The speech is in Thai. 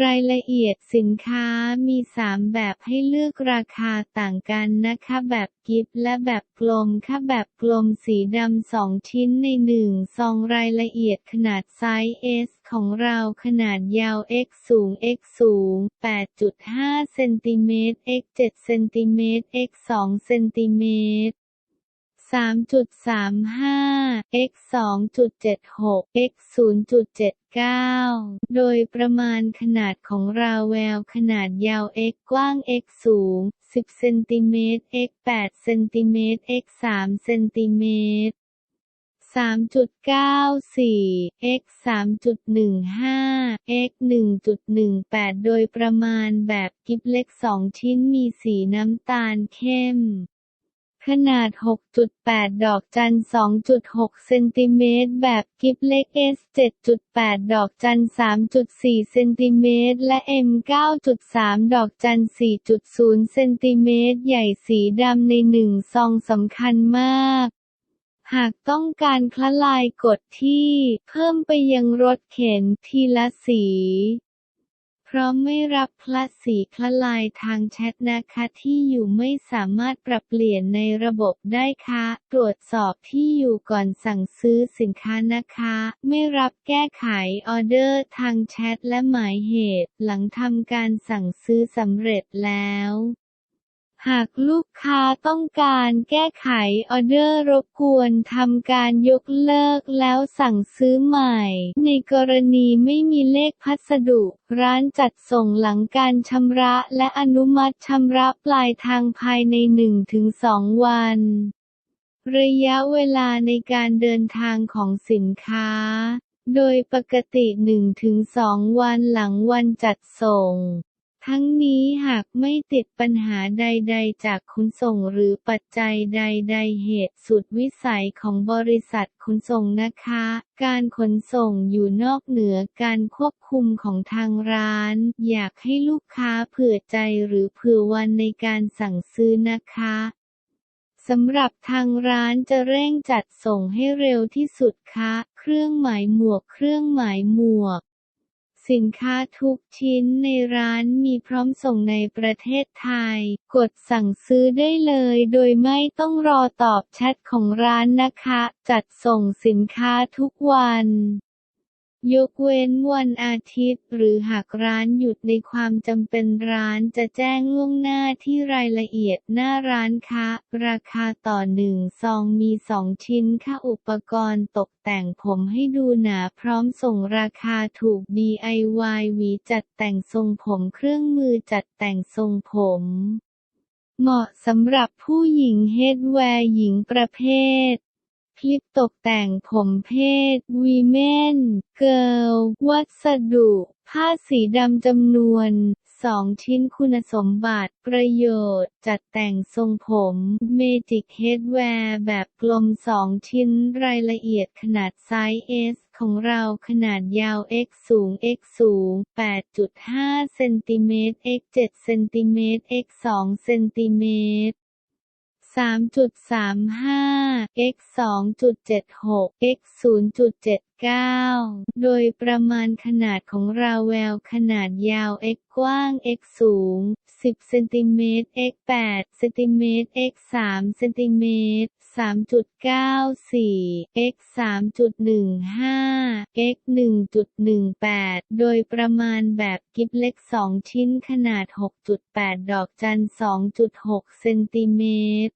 รายละเอียดสินค้ามี 3 แบบให้เลือกราคาต่างกันนะคะ แบบกิฟต์และแบบกลมค่ะแบบกลมสีดำ 2 ชิ้นใน 1 ซองรายละเอียดขนาดไซส์ S ของเราขนาดยาว x สูง x สูง 8.5 เซนติเมตร x 7 เซนติเมตร x 2 เซนติเมตร 3.35 x 2.76 x 0.79 โดยประมาณขนาดของราแววขนาดยาว x กว้าง x สูง 10เซนติเมตร x 8เซนติเมตร x 3เซนติเมตร3.94 x 3.15 x 1.18 โดยประมาณแบบกิฟเล็ก 2 ชิ้นมีสีน้ำตาลเข้ม ขนาด 6.8 ดอกจัน 2.6 เซนติเมตร แบบกิฟเล็ก S 7.8 ดอกจัน 3.4 เซนติเมตร และ M 9.3 ดอกจัน 4.0 เซนติเมตร ใหญ่สีดำในหนึ่งซองสำคัญมากหากต้องการคละลายกดที่ เพิ่มไปยังรถเข็นทีละสี ราะไม่รับคละสีคละลายทางแชทนะคะที่อยู่ไม่สามารถปรับเปลี่ยนในระบบได้ค่ะ ตรวจสอบที่อยู่ก่อนสั่งซื้อสินค้านะคะ ไม่รับแก้ไขออเดอร์ทางแชทและหมายเหตุ หลังทำการสั่งซื้อสำเร็จแล้ว หากลูกค้าต้องการแก้ไขออเดอร์รบกวนทำการยกเลิกแล้วสั่งซื้อใหม่ ในกรณีไม่มีเลขพัสดุ ร้านจัดส่งหลังการชำระและอนุมัติชำระปลายทางภายใน 1-2 วัน ระยะเวลาในการเดินทางของสินค้า โดยปกติ 1-2 วันหลังวันจัดส่ง ทั้งนี้หากไม่ติดปัญหาใด ๆ จากขนส่งหรือปัจจัยใด ๆ เหตุสุดวิสัยของบริษัทขนส่งนะคะ การขนส่งอยู่นอกเหนือการควบคุมของทางร้าน อยากให้ลูกค้าเผื่อใจหรือเผื่อวันในการสั่งซื้อนะคะสำหรับทางร้านจะเร่งจัดส่งให้เร็วที่สุดคะ เครื่องหมายหมวก เครื่องหมายหมวก สินค้าทุกชิ้นในร้านมีพร้อมส่งในประเทศไทย กดสั่งซื้อได้เลยโดยไม่ต้องรอตอบแชทของร้านนะคะ จัดส่งสินค้าทุกวัน ยกเว้นวันอาทิตย์ หรือหากร้านหยุดในความจำเป็นร้านจะแจ้งล่วงหน้าที่รายละเอียดหน้าร้านคะราคาต่อหนึ่งซองมี2ชิ้นค่าอุปกรณ์ตกแต่งผมให้ดูหนาพร้อมส่งราคาถูก DIY หวีจัดแต่งทรงผมเครื่องมือจัดแต่งทรงผมเหมาะสำหรับผู้หญิงเฮดแวร์หญิงประเภท ลิปตกแต่งผมเพศวีเมนเกิลวัสดุ ผ้าสีดำจำนวน2ชิ้นคุณสมบัติประโยชน์ จัดแต่งทรงผมเมจิกเฮดแวร์แบบกลม2ชิ้นรายละเอียดขนาดไซส์ S ของเราขนาดยาว x สูง x สูง 8.5 เซนติเมตร x 7 เซนติเมตร x 2 เซนติเมตร 3.35 x 2.76 x 0.79 โดยประมาณขนาดของราแววขนาดยาว x กว้าง x สูง 10 เซนติเมตร x 8 เซนติเมตร x 3 เซนติเมตร 3.94 x 3.15 x 1.18 โดยประมาณแบบกิฟเล็ก 2 ชิ้นขนาด 6.8 ดอกจัน 2.6 เซนติเมตร